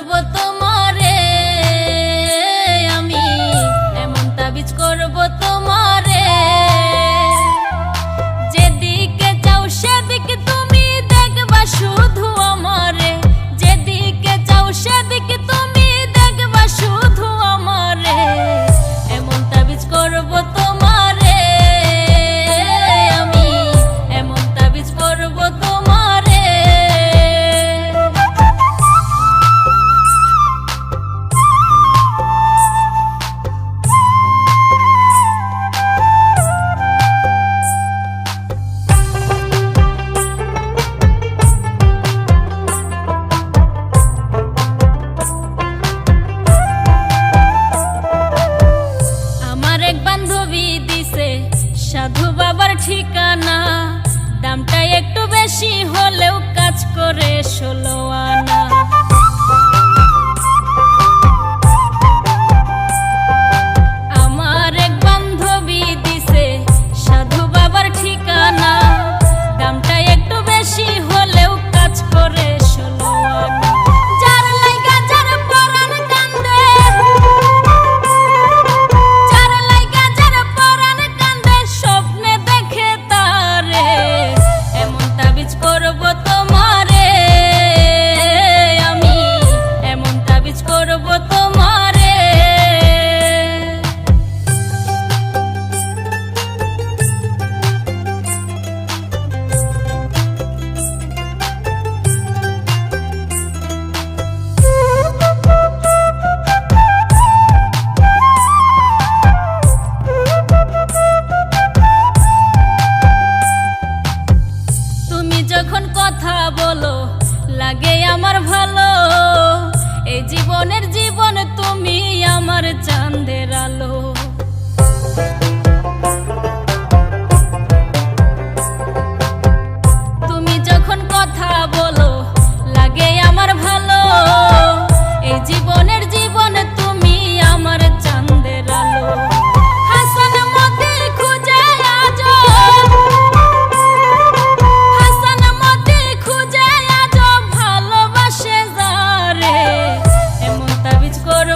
করবো বান্ধবী দিছে। সাধু বাবার ঠিকানা। দামটা একটু বেশি হলেও কাজ করে ষোলো। লাগে আমার ভালো। এই জীবনের জীবন তুমি আমার চাঁদের